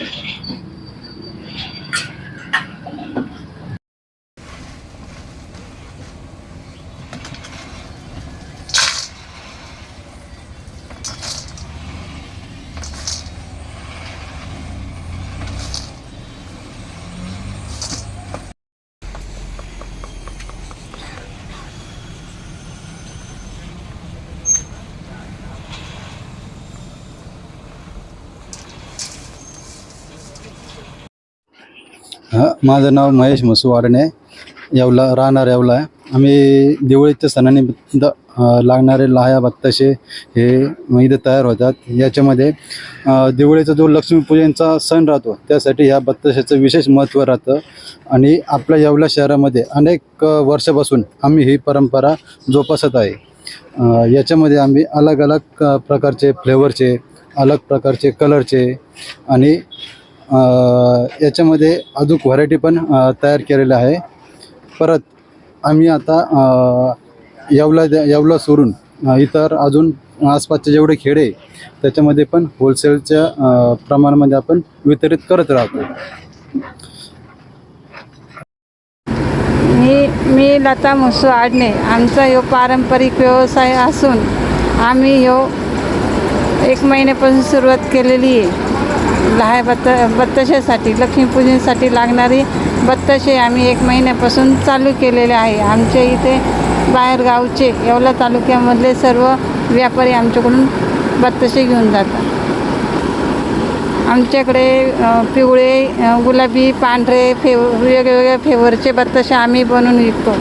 fishy. माझं नाव महेश मसुवाडणे येवला राहणार येवला आहे. आम्ही दिवाळीच्या सणानिमित्त लागणारे लाह्या बत्ताशे हे इथे तयार होतात. याच्यामध्ये दिवाळीचा जो लक्ष्मीपूजनचा सण राहतो त्यासाठी ह्या बत्ताशाचं विशेष महत्त्व राहतं. आणि आपल्या येवला शहरामध्ये अनेक वर्षापासून आम्ही ही परंपरा जोपासत आहे. याच्यामध्ये आम्ही अलग अलग प्रकारचे फ्लेवरचे अलग प्रकारचे कलरचे आणि याच्यामध्ये अजून व्हरायटी पण तयार केलेल्या आहे. परत आम्ही आता अ, येवला येवला सोडून इतर अजून आसपासचे जेवढे खेडे आहे, त्याच्यामध्ये पण होलसेलच्या प्रमाणामध्ये आपण वितरित करत राहतो. मी मी लता मुसू आडणे आमचा ह्यो पारंपरिक व्यवसाय असून आम्ही ह्यो एक महिन्यापासून सुरुवात केलेली आहे. लहाय बत्त बत्तशेसाठी लक्ष्मीपूजनसाठी लागणारी बत्ताशे आम्ही एक महिन्यापासून चालू केलेले आहे. आमच्या इथे बाहेर गावचे येवला तालुक्यामधले सर्व व्यापारी आमच्याकडून बत्तशे घेऊन जातात. आमच्याकडे पिवळे गुलाबी पांढरे फेव वेगवेगळ्या फ्लेवरचे बत्ताशे आम्ही बनवून विकतो.